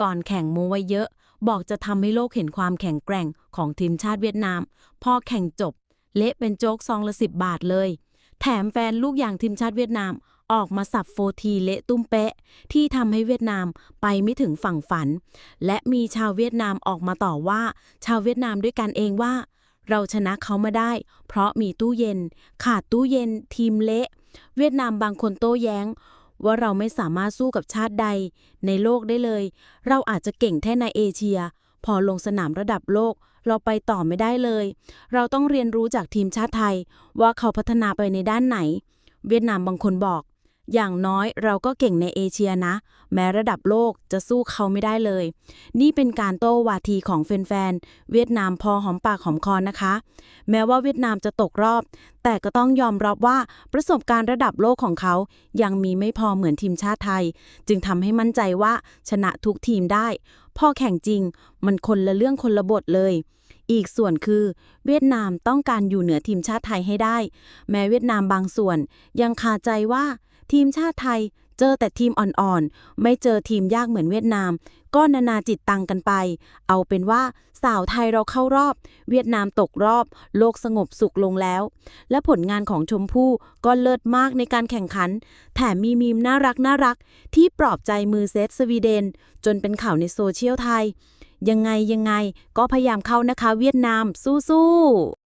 ก่อนแข่งโมไว้เยอะ บอกจะทำให้โลกเห็นความแข็งแกร่งของทีมชาติเวียดนาม พอแข่งจบ เละเป็นโจ๊กซองละสิบบาทเลย แถมแฟนลูกอย่างทีมชาติเวียดนามออกมาสับโฟทีเละตุ้มเป๊ะ ที่ทำให้เวียดนามไปไม่ถึงฝั่งฝัน และมีชาวเวียดนามออกมาต่อว่า ชาวเวียดนามด้วยกันเองว่า เราชนะเขามาได้ เพราะมีตู้เย็น ขาดตู้เย็น ทีมเละ เวียดนามบางคนโต้แย้ง ว่าเราไม่สามารถสู้กับชาติใด ในโลกได้เลย เราอาจจะเก่งแค่ในเอเชีย พอลงสนามระดับโลก เราไปต่อไม่ได้เลย เราต้องเรียนรู้จากทีมชาติไทย ว่าเขาพัฒนาไปในด้านไหน เวียดนามบางคนบอก อย่างน้อยเราก็เก่งในเอเชียนะ แม้ระดับโลกจะสู้เขาไม่ได้เลย นี่เป็นการโต้วาทีของแฟนๆ เวียดนามพอหอมปากหอมคอนะคะ แม้ว่าเวียดนามจะตกรอบ แต่ก็ต้องยอมรับว่าประสบการณ์ระดับโลกของเขา ยังมีไม่พอเหมือนทีมชาติไทย จึงทำให้มั่นใจว่าชนะทุกทีมได้ พอแข่งจริง มันคนละเรื่องคนละบทเลยอีกส่วนคือ เวียดนามต้องการอยู่เหนือทีมชาติไทยให้ได้ แม้เวียดนามบางส่วน ยังคาใจว่า ทีมชาติไทยเจอแต่ทีมอ่อนๆ ไม่เจอทีมยากเหมือนเวียดนาม ก็นานาจิตตังกันไป เอาเป็นว่าสาวไทยเราเข้ารอบ เวียดนามตกรอบ โลกสงบสุขลงแล้ว และผลงานของชมพู่ก็เลิศมากในการแข่งขัน แถมมีมีมน่ารักน่ารัก ที่ปลอบใจมือเซตสวีเดน จนเป็นข่าวในโซเชียลไทย ยังไงยังไงก็พยายามเข้านะคะเวียดนามสู้ๆ